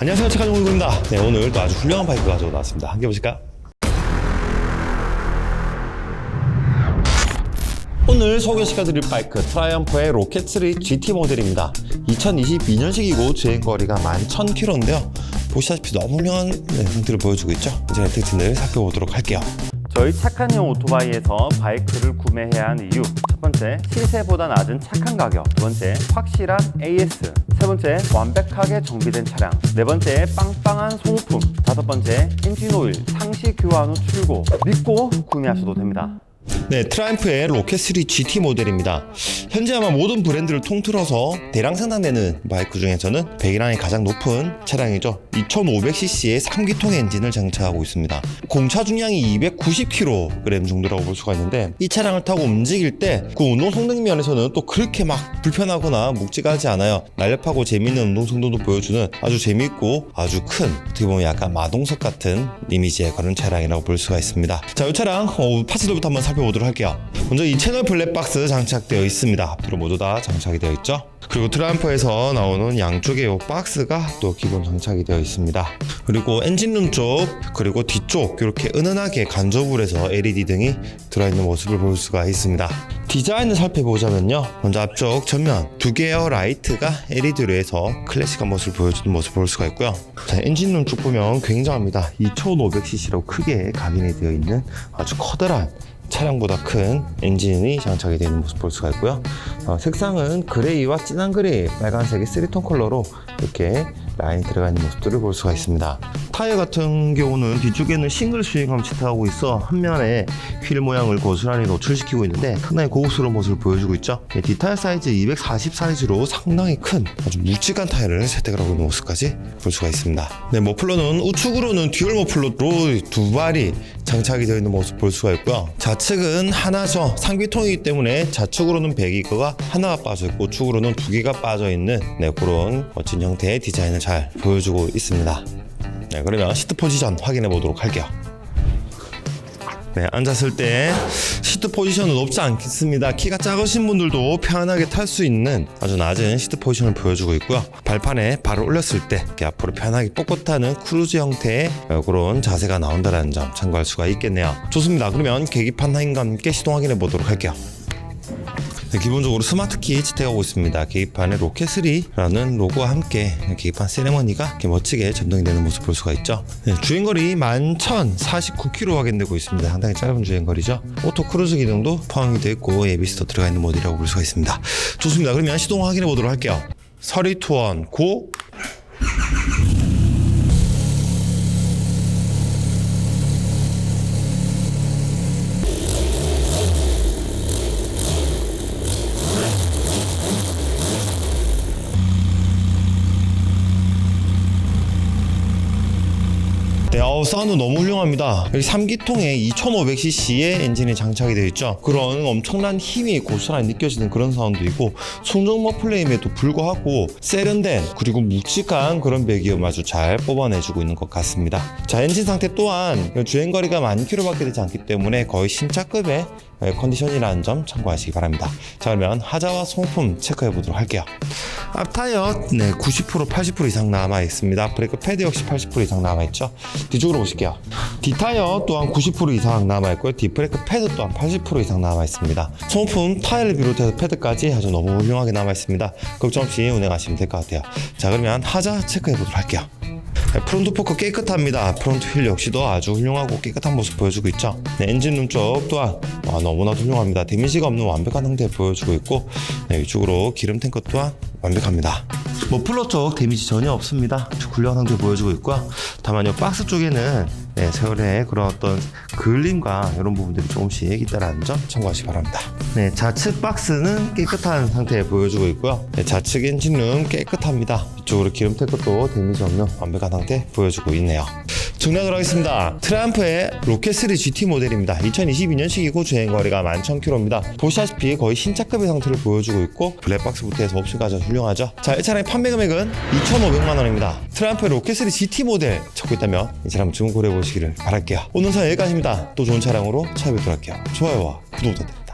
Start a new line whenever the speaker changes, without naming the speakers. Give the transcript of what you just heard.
안녕하세요. 차가정골입니다. 네 오늘 또 아주 훌륭한 바이크 가지고 나왔습니다. 함께 보실까요? 오늘 소개시켜드릴 바이크 트라이언프의 로켓3 GT 모델입니다. 2022년식이고 주행거리가 11,000km인데요. 보시다시피 너무 훌륭한 네, 상태를 보여주고 있죠? 이제 특징을 살펴보도록 할게요.
저희 착한 형 오토바이에서 바이크를 구매해야 하는 이유. 첫 번째 시세보다 낮은 착한 가격. 두 번째 확실한 AS 세 번째 완벽하게 정비된 차량. 네 번째 빵빵한 소모품. 다섯 번째 엔진 오일 상시 교환 후 출고. 믿고 구매하셔도 됩니다
네, 트라이언프의 로켓3 GT 모델입니다. 현재 아마 모든 브랜드를 통틀어서 대량 생산되는 바이크 중에서는 배기량이 가장 높은 차량이죠. 2500cc의 3기통 엔진을 장착하고 있습니다. 공차 중량이 290kg 정도라고 볼 수가 있는데 이 차량을 타고 움직일 때 그 운동 성능 면에서는 또 그렇게 막 불편하거나 묵직하지 않아요. 날렵하고 재밌는 운동 성능도 보여주는 아주 재밌고 아주 큰 어떻게 보면 약간 마동석 같은 이미지의 그런 차량이라고 볼 수가 있습니다. 자, 이 차량 어, 파츠들부터 한번 살펴보도록 할게요. 먼저 이 채널 블랙박스 장착되어 있습니다. 앞뒤로 모두 다 장착이 되어 있죠. 그리고 트라이언프에서 나오는 양쪽에 이 박스가 또 기본 장착이 되어 있습니다. 그리고 엔진룸 쪽 그리고 뒤쪽 이렇게 은은하게 간접을 해서 LED 등이 들어있는 모습을 볼 수가 있습니다. 디자인을 살펴보자면요. 먼저 앞쪽 전면 두 개의 라이트가 LED로 해서 클래식한 모습을 보여주는 모습을 볼 수가 있고요. 자, 엔진룸 쪽 보면 굉장합니다. 2500cc로 크게 각인이 되어 있는 아주 커다란 차량보다 큰 엔진이 장착이 되어 있는 모습 볼 수가 있고요. 어, 색상은 그레이와 진한 그레이, 빨간색의 3톤 컬러로 이렇게 라인이 들어가 있는 모습들을 볼 수가 있습니다. 타이어 같은 경우는 뒤쪽에는 싱글 스윙함 치트하고 있어 한 면에 휠 모양을 고스란히 노출시키고 있는데 상당히 고급스러운 모습을 보여주고 있죠. 네, 뒷타이어 사이즈 240 사이즈로 상당히 큰 아주 묵직한 타이어를 채택을 하고 있는 모습까지 볼 수가 있습니다. 네, 머플러는 우측으로는 듀얼 머플러로 두 발이 장착이 되어 있는 모습 볼 수가 있고요. 좌측은 하나죠. 상비통이기 때문에 좌측으로는 배기거가 하나가 빠져 있고 우측으로는 두 개가 빠져 있는 네, 그런 멋진 형태의 디자인을 잘 보여주고 있습니다. 네, 그러면 시트 포지션 확인해 보도록 할게요. 네, 앉았을 때 시트 포지션은 높지 않습니다. 키가 작으신 분들도 편하게 탈 수 있는 아주 낮은 시트 포지션을 보여주고 있고요. 발판에 발을 올렸을 때 이렇게 앞으로 편하게 꼿꼿하는 크루즈 형태의 그런 자세가 나온다는 점 참고할 수가 있겠네요. 좋습니다. 그러면 계기판 확인과 함께 시동 확인해 보도록 할게요. 네, 기본적으로 스마트키 채택하고 있습니다. 계기판에 로켓3라는 로고와 함께 계기판 세레머니가 이렇게 멋지게 점등이 되는 모습 볼 수가 있죠. 네, 주행거리 11,049km 확인되고 있습니다. 상당히 짧은 주행거리죠. 오토 크루즈 기능도 포함이 되어 있고 ABS도 들어가 있는 모델이라고 볼 수가 있습니다. 좋습니다. 그러면 시동 확인해 보도록 할게요. 서리 투원 고 네, 어우, 사운드 너무 훌륭합니다. 여기 3기통에 2500cc의 엔진이 장착이 되어 있죠. 그런 엄청난 힘이 고스란히 느껴지는 그런 사운드이고, 순정 머플레임에도 불구하고 세련된 그리고 묵직한 그런 배기음 아주 잘 뽑아내주고 있는 것 같습니다. 자, 엔진 상태 또한 주행거리가 만 킬로밖에 되지 않기 때문에 거의 신차급의 컨디션이라는 점 참고하시기 바랍니다. 자, 그러면 하자와 소모품 체크해 보도록 할게요. 앞 타이어 네, 90% 80% 이상 남아 있습니다. 브레이크 패드 역시 80% 이상 남아 있죠. 뒤쪽으로 보실게요. 뒷타이어 또한 90% 이상 남아 있고요. 뒷브레이크 패드 또한 80% 이상 남아 있습니다. 소모품 타이어를 비롯해서 패드까지 아주 너무 훌륭하게 남아 있습니다. 걱정 없이 운행하시면 될 것 같아요. 자, 그러면 하자 체크해 보도록 할게요. 네, 프론트 포크 깨끗합니다. 프론트 휠 역시도 아주 훌륭하고 깨끗한 모습 보여주고 있죠. 네, 엔진 룸 쪽 또한 와, 너무나 훌륭합니다. 데미지가 없는 완벽한 상태 보여주고 있고 네, 이쪽으로 기름 탱크 또한 완벽합니다. 머플러 쪽 데미지 전혀 없습니다. 훌륭한 상태 보여주고 있고요. 다만 이 박스 쪽에는 네, 세월의 그런 어떤 그을림과 이런 부분들이 조금씩 있다는 점 참고하시기 바랍니다. 네, 좌측 박스는 깨끗한 상태 보여주고 있고요. 네, 좌측 엔진룸 깨끗합니다. 이쪽으로 기름 탱크도 데미지 없는 완벽한 상태 보여주고 있네요. 정리하도록 하겠습니다. 트라이언프의 로켓3 GT 모델입니다. 2022년식이고 주행거리가 11,000km입니다. 보시다시피 거의 신차급의 상태를 보여주고 있고 블랙박스부터 해서 옵션까지 좋습니다. 자, 이 차량의 판매 금액은 2,500만 원입니다. 트라이언프의 로켓3 GT 모델 찾고 있다면 이 차량 주문 고려해 보시기를 바랄게요. 오늘 사 여기까지입니다. 또 좋은 차량으로 찾아뵙도록 할게요. 좋아요와 구독 부탁드립니다.